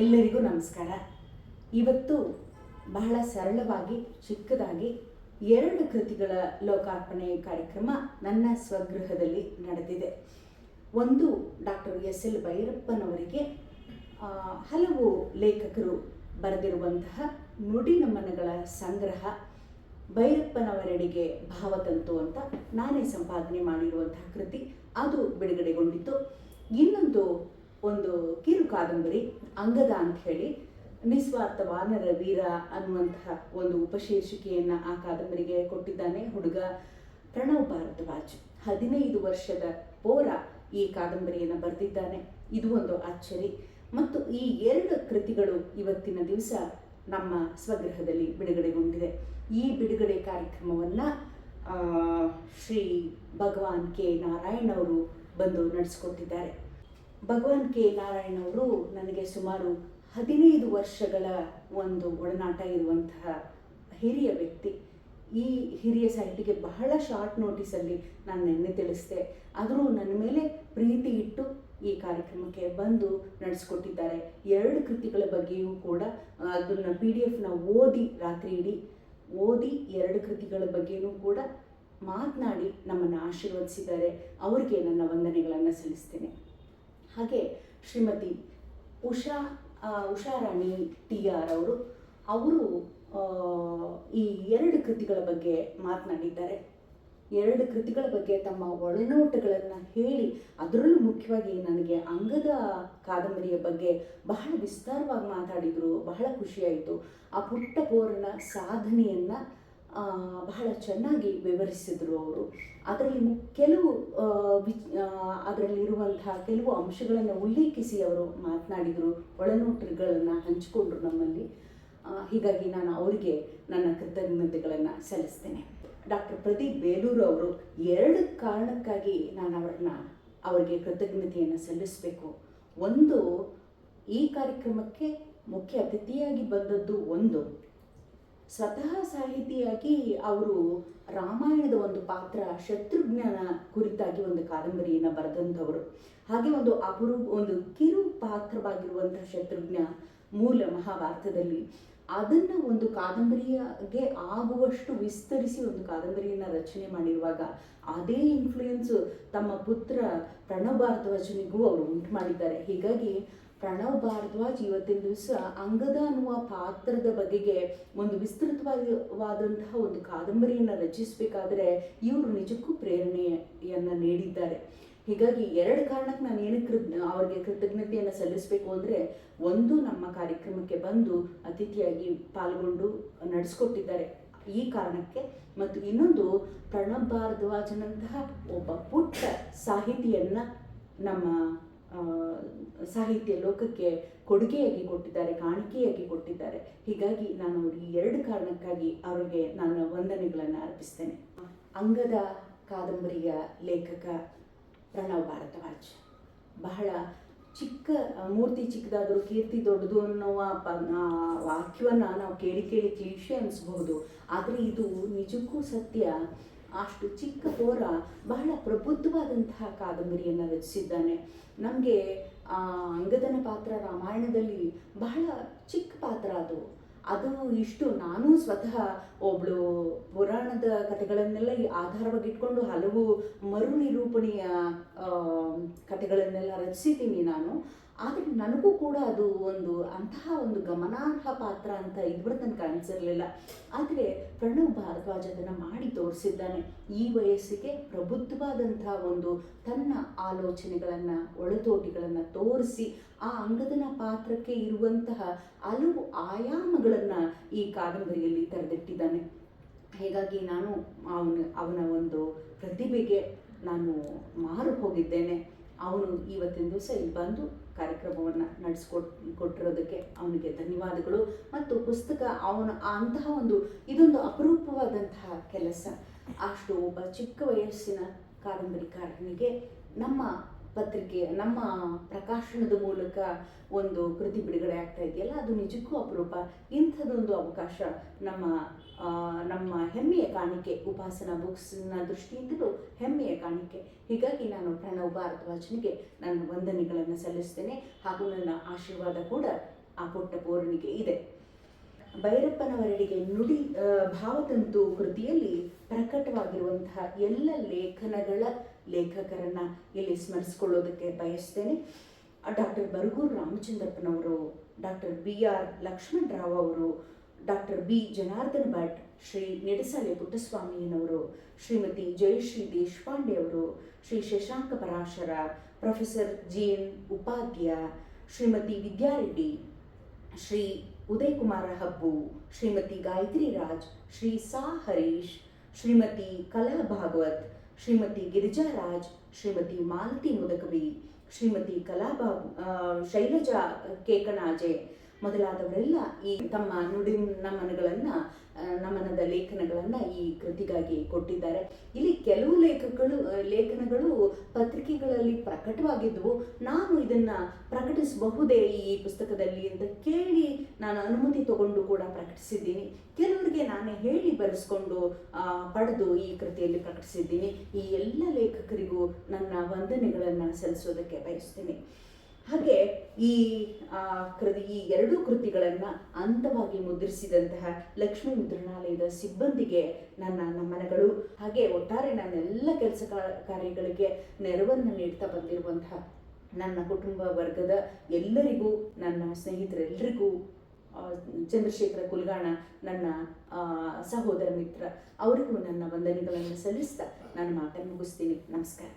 ಎಲ್ಲರಿಗೂ ನಮಸ್ಕಾರ. ಇವತ್ತು ಬಹಳ ಸರಳವಾಗಿ, ಚಿಕ್ಕದಾಗಿ ಎರಡು ಕೃತಿಗಳ ಲೋಕಾರ್ಪಣೆ ಕಾರ್ಯಕ್ರಮ ನನ್ನ ಸ್ವಗೃಹದಲ್ಲಿ ನಡೆದಿದೆ. ಒಂದು ಡಾಕ್ಟರ್ ಎಸ್ ಎಲ್ ಭೈರಪ್ಪನವರಿಗೆ ಹಲವು ಲೇಖಕರು ಬರೆದಿರುವಂತಹ ನುಡಿ ನಮನಗಳ ಸಂಗ್ರಹ ಭೈರಪ್ಪನವರೆಡೆಗೆ ಭಾವತಂತು ಅಂತ ನಾನೇ ಸಂಪಾದನೆ ಮಾಡಿರುವಂತಹ ಕೃತಿ. ಅದು ಬಿಡುಗಡೆಗೊಂಡಿತ್ತು. ಇನ್ನೊಂದು ಒಂದು ಕಿರು ಕಾದಂಬರಿ, ಅಂಗದ ಅಂತ ಹೇಳಿ ನಿಸ್ವಾರ್ಥ ವಾನರ ವೀರ ಅನ್ನುವಂತಹ ಒಂದು ಉಪಶೀರ್ಷಿಕೆಯನ್ನು ಆ ಕಾದಂಬರಿಗೆ ಕೊಟ್ಟಿದ್ದಾನೆ ಹುಡುಗ ಪ್ರಣವ್ ಭಾರದ್ವಾಜ್. ಹದಿನೈದು ವರ್ಷದ ಪೋರ ಈ ಕಾದಂಬರಿಯನ್ನು ಬರೆದಿದ್ದಾನೆ. ಇದು ಒಂದು ಅಚ್ಚರಿ. ಮತ್ತು ಈ ಎರಡು ಕೃತಿಗಳು ಇವತ್ತಿನ ದಿವಸ ನಮ್ಮ ಸ್ವಗೃಹದಲ್ಲಿ ಬಿಡುಗಡೆಗೊಂಡಿದೆ. ಈ ಬಿಡುಗಡೆ ಕಾರ್ಯಕ್ರಮವನ್ನು ಶ್ರೀ ಭಗವಾನ್ ಕೆ ನಾರಾಯಣ್ ಅವರು ಬಂದು ನಡೆಸ್ಕೊಟ್ಟಿದ್ದಾರೆ. ಭಗವಾನ್ ಕೆ ನಾರಾಯಣ್ ಅವರು ನನಗೆ ಸುಮಾರು ಹದಿನೈದು ವರ್ಷಗಳ ಒಂದು ಒಡನಾಟ ಇರುವಂತಹ ಹಿರಿಯ ವ್ಯಕ್ತಿ. ಈ ಹಿರಿಯ ಸಾಹಿತಿಗೆ ಬಹಳ ಶಾರ್ಟ್ ನೋಟಿಸಲ್ಲಿ ನಾನು ನಿನ್ನೆ ತಿಳಿಸಿದೆ. ಆದರೂ ನನ್ನ ಮೇಲೆ ಪ್ರೀತಿ ಇಟ್ಟು ಈ ಕಾರ್ಯಕ್ರಮಕ್ಕೆ ಬಂದು ನಡೆಸ್ಕೊಟ್ಟಿದ್ದಾರೆ. ಎರಡು ಕೃತಿಗಳ ಬಗ್ಗೆಯೂ ಕೂಡ ಅದನ್ನು ಪಿ ಡಿ ಎಫ್ನ ಓದಿ ರಾತ್ರಿ ಇಡೀ, ಓದಿ ಎರಡು ಕೃತಿಗಳ ಬಗ್ಗೆಯೂ ಕೂಡ ಮಾತನಾಡಿ ನಮ್ಮನ್ನು ಆಶೀರ್ವದಿಸಿದ್ದಾರೆ. ಅವರಿಗೆ ನನ್ನ ವಂದನೆಗಳನ್ನು ಸಲ್ಲಿಸ್ತೇನೆ. ಹಾಗೆ ಶ್ರೀಮತಿ ಉಷಾ ಉಷಾರಾಣಿ ಟಿ ಆರ್ ಅವರು ಅವರು ಈ ಎರಡು ಕೃತಿಗಳ ಬಗ್ಗೆ ಮಾತನಾಡಿದ್ದಾರೆ. ಎರಡು ಕೃತಿಗಳ ಬಗ್ಗೆ ತಮ್ಮ ಒಳನೋಟಗಳನ್ನು ಹೇಳಿ, ಅದರಲ್ಲೂ ಮುಖ್ಯವಾಗಿ ನನಗೆ ಅಂಗದ ಕಾದಂಬರಿಯ ಬಗ್ಗೆ ಬಹಳ ವಿಸ್ತಾರವಾಗಿ ಮಾತಾಡಿದರು, ಬಹಳ ಖುಷಿಯಾಯಿತು. ಆ ಪುಟ್ಟ ಪೋರನ ಸಾಧನೆಯನ್ನು ಬಹಳ ಚೆನ್ನಾಗಿ ವಿವರಿಸಿದರು ಅವರು. ಅದರಲ್ಲಿ ಕೆಲವು ಆ, ವಿ- ಆ, ಅದರಲ್ಲಿರುವಂತಹ ಕೆಲವು ಅಂಶಗಳನ್ನು ಉಲ್ಲೇಖಿಸಿ ಅವರು ಮಾತನಾಡಿದರು ಒಳನೋಟಗಳನ್ನು ಹಂಚಿಕೊಂಡ್ರು ನಮ್ಮಲ್ಲಿ. ಹೀಗಾಗಿ ನಾನು ಅವರಿಗೆ ನನ್ನ ಕೃತಜ್ಞತೆಗಳನ್ನು ಸಲ್ಲಿಸ್ತೇನೆ. ಡಾಕ್ಟರ್ ಪ್ರದೀಪ್ ಬೇಲೂರು ಅವರು ಎರಡು ಕಾರಣಕ್ಕಾಗಿ ನಾನು ಅವರನ್ನ ಅವರಿಗೆ ಕೃತಜ್ಞತೆಯನ್ನು ಸಲ್ಲಿಸಬೇಕು. ಒಂದು ಈ ಕಾರ್ಯಕ್ರಮಕ್ಕೆ ಮುಖ್ಯ ಅತಿಥಿಯಾಗಿ ಬಂದದ್ದು ಒಂದು ಸ್ವತಃ ಸಾಹಿತಿಯಾಗಿ ಅವರು ರಾಮಾಯಣದ ಒಂದು ಪಾತ್ರ ಶತ್ರುಘ್ನನ ಕುರಿತಾಗಿ ಒಂದು ಕಾದಂಬರಿಯನ್ನು ಬರೆದಂಥವರು. ಹಾಗೆ ಒಂದು ಅಪರೂಪ, ಒಂದು ಕಿರು ಪಾತ್ರವಾಗಿರುವಂತಹ ಶತ್ರುಘ್ನ ಮೂಲ ಮಹಾಭಾರತದಲ್ಲಿ. ಅದನ್ನು ಒಂದು ಕಾದಂಬರಿಯಾಗೆ ಆಗುವಷ್ಟು ವಿಸ್ತರಿಸಿ ಒಂದು ಕಾದಂಬರಿಯನ್ನು ರಚನೆ ಮಾಡಿರುವಾಗ ಅದೇ ಇನ್ಫ್ಲೂಯೆನ್ಸು ತಮ್ಮ ಪುತ್ರ ಪ್ರಣಭಾರತ ರಚನೆಗೂ ಅವರು ಉಂಟು ಮಾಡಿದ್ದಾರೆ. ಹೀಗಾಗಿ ಪ್ರಣವ್ ಭಾರದ್ವಾಜ್ ಇವತ್ತಿನ ದಿವಸ ಅಂಗದ ಅನ್ನುವ ಪಾತ್ರದ ಬಗೆಗೆ ಒಂದು ವಿಸ್ತೃತವಾದಂತಹ ಒಂದು ಕಾದಂಬರಿಯನ್ನು ರಚಿಸಬೇಕಾದ್ರೆ ಇವರು ನಿಜಕ್ಕೂ ಪ್ರೇರಣೆಯನ್ನು ನೀಡಿದ್ದಾರೆ. ಹೀಗಾಗಿ ಎರಡು ಕಾರಣಕ್ಕೆ ನಾನು ಏನು ಕೃ ಅವ್ರಿಗೆ ಕೃತಜ್ಞತೆಯನ್ನು ಸಲ್ಲಿಸಬೇಕು ಅಂದರೆ ಒಂದು, ನಮ್ಮ ಕಾರ್ಯಕ್ರಮಕ್ಕೆ ಬಂದು ಅತಿಥಿಯಾಗಿ ಪಾಲ್ಗೊಂಡು ನಡೆಸ್ಕೊಟ್ಟಿದ್ದಾರೆ ಈ ಕಾರಣಕ್ಕೆ. ಮತ್ತು ಇನ್ನೊಂದು ಪ್ರಣಬ್ ಭಾರದ್ವಾಜನಂತಹ ಒಬ್ಬ ಪುಟ್ಟ ಸಾಹಿತಿಯನ್ನು ನಮ್ಮ ಸಾಹಿತ್ಯ ಲೋಕಕ್ಕೆ ಕೊಡುಗೆಯಾಗಿ ಕೊಟ್ಟಿದ್ದಾರೆ, ಕಾಣಿಕೆಯಾಗಿ ಕೊಟ್ಟಿದ್ದಾರೆ. ಹೀಗಾಗಿ ನಾನು ಈ ಎರಡು ಕಾರಣಕ್ಕಾಗಿ ಅವರಿಗೆ ನನ್ನ ವಂದನೆಗಳನ್ನು ಅರ್ಪಿಸ್ತೇನೆ. ಅಂಗದ ಕಾದಂಬರಿಯ ಲೇಖಕ ಪ್ರಣವ್ ಭಾರತವಾಜ್ ಬಹಳ ಚಿಕ್ಕ, ಮೂರ್ತಿ ಚಿಕ್ಕದಾದರೂ ಕೀರ್ತಿ ದೊಡ್ಡದು ಅನ್ನುವ ಪ ವಾಕ್ಯವನ್ನು ನಾವು ಕೇಳಿ ಕೇಳಿ ಕ್ಲೀಶೆ ಅನಿಸ್ಬಹುದು. ಆದರೆ ಇದು ನಿಜಕ್ಕೂ ಸತ್ಯ. ಅಷ್ಟು ಚಿಕ್ಕ ಹೋರ ಬಹಳ ಪ್ರಬುದ್ಧವಾದಂತಹ ಕಾದಂಬರಿಯನ್ನು ರಚಿಸಿದ್ದಾನೆ. ನಮಗೆ ಅಂಗದನ ಪಾತ್ರ ರಾಮಾಯಣದಲ್ಲಿ ಬಹಳ ಚಿಕ್ಕ ಪಾತ್ರ ಅದು. ಅದು ಇಷ್ಟು ನಾನು ಸ್ವತಃ ಒಬ್ಳು ಪುರಾಣದ ಕಥೆಗಳನ್ನೆಲ್ಲ ಈ ಆಧಾರವಾಗಿ ಇಟ್ಕೊಂಡು ಹಲವು ಮರು ನಿರೂಪಣೆಯ ಕಥೆಗಳನ್ನೆಲ್ಲ ರಚಿಸಿದ್ದೀನಿ ನಾನು. ಆದರೆ ನನಗೂ ಕೂಡ ಅದು ಒಂದು ಅಂತಹ ಒಂದು ಗಮನಾರ್ಹ ಪಾತ್ರ ಅಂತ ಇದುವರೆ ತನಕ ಅನಿಸಿರಲಿಲ್ಲ. ಆದರೆ ಪ್ರಣವ್ ಭಾರದ್ವಾಜ್ ಅದನ್ನು ಮಾಡಿ ತೋರಿಸಿದ್ದಾನೆ. ಈ ವಯಸ್ಸಿಗೆ ಪ್ರಬುದ್ಧವಾದಂತಹ ಒಂದು ತನ್ನ ಆಲೋಚನೆಗಳನ್ನು, ಒಳತೋಟಿಗಳನ್ನು ತೋರಿಸಿ ಆ ಅಂಗದನ ಪಾತ್ರಕ್ಕೆ ಇರುವಂತಹ ಹಲವು ಆಯಾಮಗಳನ್ನು ಈ ಕಾದಂಬರಿಯಲ್ಲಿ ತೆರೆದಿಟ್ಟಿದ್ದಾನೆ. ಹೀಗಾಗಿ ನಾನು ಅವನ ಅವನ ಒಂದು ಪ್ರತಿಭೆಗೆ ನಾನು ಮಾರು ಹೋಗಿದ್ದೇನೆ ಅವನು ಇವತ್ತಿನ ದಿವಸ ಇಲ್ಲಿ ಬಂದು ಕಾರ್ಯಕ್ರಮವನ್ನು ನಡೆಸ್ಕೊಟ್, ಕೊಟ್ಟಿರೋದಕ್ಕೆ ಅವನಿಗೆ ಧನ್ಯವಾದಗಳು ಮತ್ತು ಪುಸ್ತಕ ಅವನ ಅಂತಹ ಒಂದು ಇದೊಂದು ಅಪರೂಪವಾದಂತಹ ಕೆಲಸ. ಅಷ್ಟು ಒಬ್ಬ ಚಿಕ್ಕ ವಯಸ್ಸಿನ ಕಾದಂಬರಿಕಾರನಿಗೆ ನಮ್ಮ ಪತ್ರಿಕೆ, ನಮ್ಮ ಪ್ರಕಾಶನದ ಮೂಲಕ ಒಂದು ಕೃತಿ ಬಿಡುಗಡೆ ಆಗ್ತಾ ಇದೆಯಲ್ಲ, ಅದು ನಿಜಕ್ಕೂ ಅಪರೂಪ. ಇಂಥದ್ದೊಂದು ಅವಕಾಶ ನಮ್ಮ ನಮ್ಮ ಹೆಮ್ಮೆಯ ಕಾಣಿಕೆ. ಉಪಾಸನಾ ಬುಕ್ಸ್ನ ದೃಷ್ಟಿಯಿಂದಲೂ ಹೆಮ್ಮೆಯ ಕಾಣಿಕೆ. ಹೀಗಾಗಿ ನಾನು ಪ್ರಣವ್ ಭಾರದ್ವಾಜನಿಗೆ ನನ್ನ ವಂದನೆಗಳನ್ನು ಸಲ್ಲಿಸ್ತೇನೆ. ಹಾಗೂ ನನ್ನ ಆಶೀರ್ವಾದ ಕೂಡ ಆ ಪುಟ್ಟ ಪೂರ್ಣಿಗೆ ಇದೆ. ಭೈರಪ್ಪನವರಡಿಗೆ ನುಡಿ ಭಾವತಂತು ಕೃತಿಯಲ್ಲಿ ಪ್ರಕಟವಾಗಿರುವಂತಹ ಎಲ್ಲ ಲೇಖನಗಳ ಲೇಖಕರನ್ನ ಇಲ್ಲಿ ಸ್ಮರಿಸಿಕೊಳ್ಳೋದಕ್ಕೆ ಬಯಸ್ತೇನೆ. Doctor Bargur ರಾಮಚಂದ್ರಪ್ಪನವರು, doctor B R Lakshman Rao ಅವರು ಡಾಕ್ಟರ್ ಬಿ. ಜನಾರ್ದನ್ ಭಟ್, ಶ್ರೀ ನೆಡಸಾಲೆ ಪುಟ್ಟಸ್ವಾಮಿಯನವರು, ಶ್ರೀಮತಿ ಜಯಶ್ರೀ ದೇಶಪಾಂಡೆ ಅವರು, Shri Shashanka Parashara, professor G N Upadhya, Shrimati Vidyareddy, Shri Uday Kumara Habbu, Shrimati Gayatri Raj, Shri Sa Harish, Shrimati Kala Bhagavat, Shrimati Girija Raj, Shrimati Malathi Mudakavi, Shrimati ಕಲಾ ಶೈಲಜಾ ಕೇಕಣಾಜೆ ಮೊದಲಾದವರೆಲ್ಲ ಈ ತಮ್ಮ ನುಡಿ ನಮನಗಳನ್ನು ನಮನದ ಲೇಖನಗಳನ್ನು ಈ ಕೃತಿಗಾಗಿ ಕೊಟ್ಟಿದ್ದಾರೆ. ಇಲ್ಲಿ ಕೆಲವು ಲೇಖಕಗಳು ಲೇಖನಗಳು ಪತ್ರಿಕೆಗಳಲ್ಲಿ ಪ್ರಕಟವಾಗಿದ್ದವು ನಾನು ಇದನ್ನ ಪ್ರಕಟಿಸಬಹುದೇ ಈ ಪುಸ್ತಕದಲ್ಲಿ ಅಂತ ಕೇಳಿ ನಾನು ಅನುಮತಿ ತಗೊಂಡು ಕೂಡ ಪ್ರಕಟಿಸಿದ್ದೀನಿ. ಕೆಲವರಿಗೆ ನಾನೇ ಹೇಳಿ ಬರೆಸ್ಕೊಂಡು ಪಡೆದು ಈ ಕೃತಿಯಲ್ಲಿ ಪ್ರಕಟಿಸಿದ್ದೀನಿ. ಈ ಎಲ್ಲ ಲೇಖಕರಿಗೂ ನನ್ನ ವಂದನೆಗಳನ್ನು ಸಲ್ಲಿಸೋದಕ್ಕೆ ಬಯಸ್ತೀನಿ. ಹಾಗೆ ಈ ಕೃತಿ, ಈ ಎರಡೂ ಕೃತಿಗಳನ್ನು ಅಂತವಾಗಿ ಮುದ್ರಿಸಿದಂತಹ ಲಕ್ಷ್ಮೀ ಮುದ್ರಣಾಲಯದ ಸಿಬ್ಬಂದಿಗೆ ನನ್ನ ನಮನಗಳು ಹಾಗೆ ಒಟ್ಟಾರೆ ನನ್ನೆಲ್ಲ ಕೆಲಸ ಕಾರ್ಯಗಳಿಗೆ ನೆರವನ್ನು ನೀಡ್ತಾ ಬಂದಿರುವಂತಹ ನನ್ನ ಕುಟುಂಬ ವರ್ಗದ ಎಲ್ಲರಿಗೂ, ನನ್ನ ಸ್ನೇಹಿತರೆಲ್ಲರಿಗೂ ಚಂದ್ರಶೇಖರ ಕುಲ್ಗಾಣ, ನನ್ನ ಸಹೋದರ ಮಿತ್ರ, ಅವರಿಗೂ ನನ್ನ ವಂದನೆಗಳನ್ನು ಸಲ್ಲಿಸ್ತಾ ನಾನು ಮಾತನ್ನು ಮುಗಿಸ್ತೀನಿ. ನಮಸ್ಕಾರ.